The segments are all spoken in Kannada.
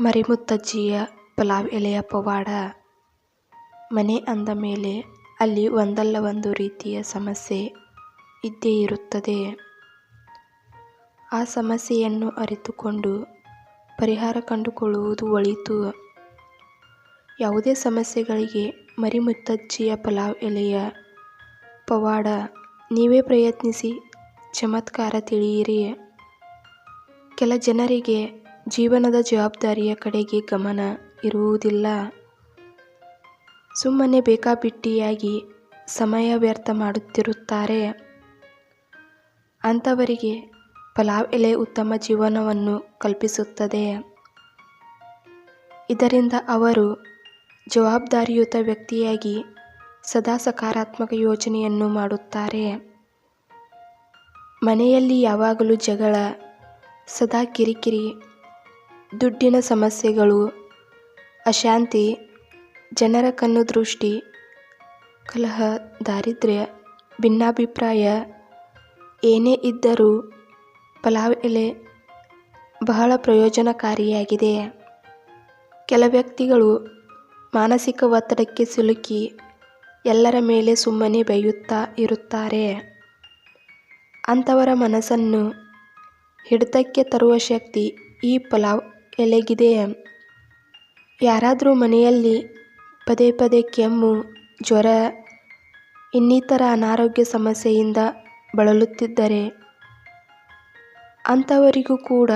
ಮರಿಮುತ್ತಜ್ಜಿಯ ಪಲಾವ್ ಎಲೆಯ ಪವಾಡ ಮನೆ ಅಂದ ಮೇಲೆ ಅಲ್ಲಿ ಒಂದಲ್ಲ ಒಂದು ರೀತಿಯ ಸಮಸ್ಯೆ ಇದ್ದೇ ಇರುತ್ತದೆ. ಆ ಸಮಸ್ಯೆಯನ್ನು ಅರಿತುಕೊಂಡು ಪರಿಹಾರ ಕಂಡುಕೊಳ್ಳುವುದು ಒಳಿತು. ಯಾವುದೇ ಸಮಸ್ಯೆಗಳಿಗೆ ಮರಿಮುತ್ತಜ್ಜಿಯ ಪಲಾವ್ ಎಲೆಯ ಪವಾಡ ನೀವೇ ಪ್ರಯತ್ನಿಸಿ ಚಮತ್ಕಾರ ತಿಳಿಯಿರಿ. ಕೆಲ ಜನರಿಗೆ ಜೀವನದ ಜವಾಬ್ದಾರಿಯ ಕಡೆಗೆ ಗಮನ ಇರುವುದಿಲ್ಲ. ಸುಮ್ಮನೆ ಬೇಕಾಬಿಟ್ಟಿಯಾಗಿ ಸಮಯ ವ್ಯರ್ಥ ಮಾಡುತ್ತಿರುತ್ತಾರೆ. ಅಂಥವರಿಗೆ ಪಲಾವ್ ಎಲೆ ಉತ್ತಮ ಜೀವನವನ್ನು ಕಲ್ಪಿಸುತ್ತದೆ. ಇದರಿಂದ ಅವರು ಜವಾಬ್ದಾರಿಯುತ ವ್ಯಕ್ತಿಯಾಗಿ ಸದಾ ಸಕಾರಾತ್ಮಕ ಯೋಚನೆಯನ್ನು ಮಾಡುತ್ತಾರೆ. ಮನೆಯಲ್ಲಿ ಯಾವಾಗಲೂ ಜಗಳ, ಸದಾ ಕಿರಿಕಿರಿ, ದುಡ್ಡಿನ ಸಮಸ್ಯೆಗಳು, ಅಶಾಂತಿ, ಜನರ ಕಣ್ಣು ದೃಷ್ಟಿ, ಕಲಹ, ದಾರಿದ್ರ್ಯ, ಭಿನ್ನಾಭಿಪ್ರಾಯ ಏನೇ ಇದ್ದರೂ ಪಲಾವ್ ಎಲೆ ಬಹಳ ಪ್ರಯೋಜನಕಾರಿಯಾಗಿದೆ. ಕೆಲ ವ್ಯಕ್ತಿಗಳು ಮಾನಸಿಕ ಒತ್ತಡಕ್ಕೆ ಸಿಲುಕಿ ಎಲ್ಲರ ಮೇಲೆ ಸುಮ್ಮನೆ ಬೈಯುತ್ತಾ ಇರುತ್ತಾರೆ. ಅಂಥವರ ಮನಸ್ಸನ್ನು ಹಿಡಿತಕ್ಕೆ ತರುವ ಶಕ್ತಿ ಈ ಪಲಾವ್ ಎಲೆಗಿದೆ. ಯಾರಾದರೂ ಮನೆಯಲ್ಲಿ ಪದೇ ಪದೇ ಕೆಮ್ಮು, ಜ್ವರ ಇನ್ನಿತರ ಅನಾರೋಗ್ಯ ಸಮಸ್ಯೆಯಿಂದ ಬಳಲುತ್ತಿದ್ದರೆ ಅಂಥವರಿಗೂ ಕೂಡ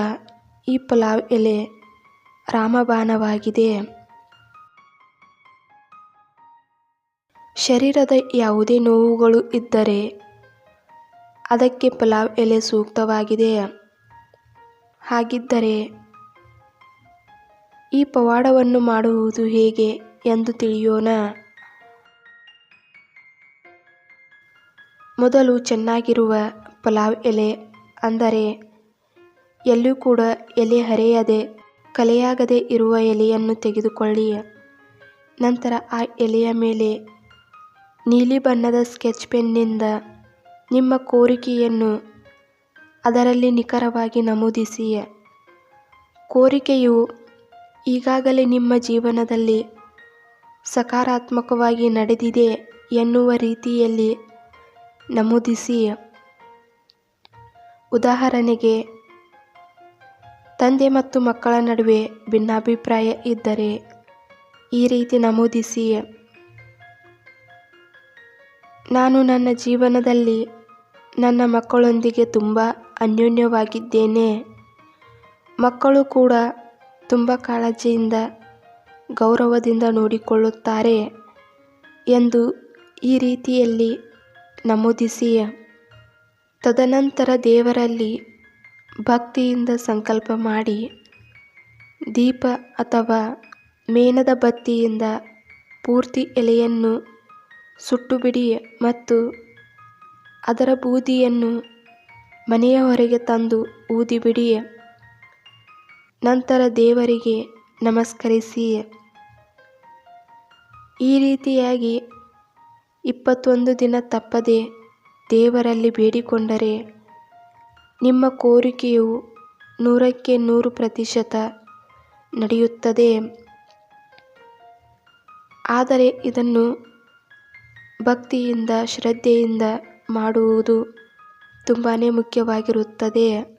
ಈ ಪಲಾವ್ ಎಲೆ ರಾಮಬಾಣವಾಗಿದೆ. ಶರೀರದ ಯಾವುದೇ ನೋವುಗಳು ಇದ್ದರೆ ಅದಕ್ಕೆ ಪಲಾವ್ ಎಲೆ ಸೂಕ್ತವಾಗಿದೆ. ಹಾಗಿದ್ದರೆ ಈ ಪವಾಡವನ್ನು ಮಾಡುವುದು ಹೇಗೆ ಎಂದು ತಿಳಿಯೋಣ. ಮೊದಲು ಚೆನ್ನಾಗಿರುವ ಪಲಾವ್ ಎಲೆ ಅಂದರೆ ಎಲ್ಲೂ ಕೂಡ ಎಲೆ ಹರಿಯದೆ, ಕಲೆಯಾಗದೆ ಇರುವ ಎಲೆಯನ್ನು ತೆಗೆದುಕೊಳ್ಳಿ. ನಂತರ ಆ ಎಲೆಯ ಮೇಲೆ ನೀಲಿ ಬಣ್ಣದ ಸ್ಕೆಚ್ ಪೆನ್ನಿಂದ ನಿಮ್ಮ ಕೋರಿಕೆಯನ್ನು ಅದರಲ್ಲಿ ನಿಖರವಾಗಿ ನಮೂದಿಸಿ. ಕೋರಿಕೆಯು ಈಗಾಗಲೇ ನಿಮ್ಮ ಜೀವನದಲ್ಲಿ ಸಕಾರಾತ್ಮಕವಾಗಿ ನಡೆದಿದೆ ಎನ್ನುವ ರೀತಿಯಲ್ಲಿ ನಮೂದಿಸಿ. ಉದಾಹರಣೆಗೆ, ತಂದೆ ಮತ್ತು ಮಕ್ಕಳ ನಡುವೆ ಭಿನ್ನಾಭಿಪ್ರಾಯ ಇದ್ದರೆ ಈ ರೀತಿ ನಮೂದಿಸಿ. ನಾನು ನನ್ನ ಜೀವನದಲ್ಲಿ ನನ್ನ ಮಕ್ಕಳೊಂದಿಗೆ ತುಂಬ ಅನ್ಯೋನ್ಯವಾಗಿದ್ದೇನೆ. ಮಕ್ಕಳು ಕೂಡ ತುಂಬಾ ಕಾಳಜಿಯಿಂದ, ಗೌರವದಿಂದ ನೋಡಿಕೊಳ್ಳುತ್ತಾರೆ ಎಂದು ಈ ರೀತಿಯಲ್ಲಿ ನಮೂದಿಸಿ. ತದನಂತರ ದೇವರಲ್ಲಿ ಭಕ್ತಿಯಿಂದ ಸಂಕಲ್ಪ ಮಾಡಿ ದೀಪ ಅಥವಾ ಮೇಣದ ಬತ್ತಿಯಿಂದ ಪೂರ್ತಿ ಎಲೆಯನ್ನು ಸುಟ್ಟುಬಿಡಿ ಮತ್ತು ಅದರ ಬೂದಿಯನ್ನು ಮನೆಯ ಹೊರಗೆ ತಂದು ಊದಿಬಿಡಿ. ನಂತರ ದೇವರಿಗೆ ನಮಸ್ಕರಿಸಿ. ಈ ರೀತಿಯಾಗಿ ಇಪ್ಪತ್ತೊಂದು ದಿನ ತಪ್ಪದೆ ದೇವರಲ್ಲಿ ಬೇಡಿಕೊಂಡರೆ ನಿಮ್ಮ ಕೋರಿಕೆಯು ನೂರಕ್ಕೆ ನೂರು ಪ್ರತಿಶತ ನಡೆಯುತ್ತದೆ. ಆದರೆ ಇದನ್ನು ಭಕ್ತಿಯಿಂದ, ಶ್ರದ್ಧೆಯಿಂದ ಮಾಡುವುದು ತುಂಬಾ ಮುಖ್ಯವಾಗಿರುತ್ತದೆ.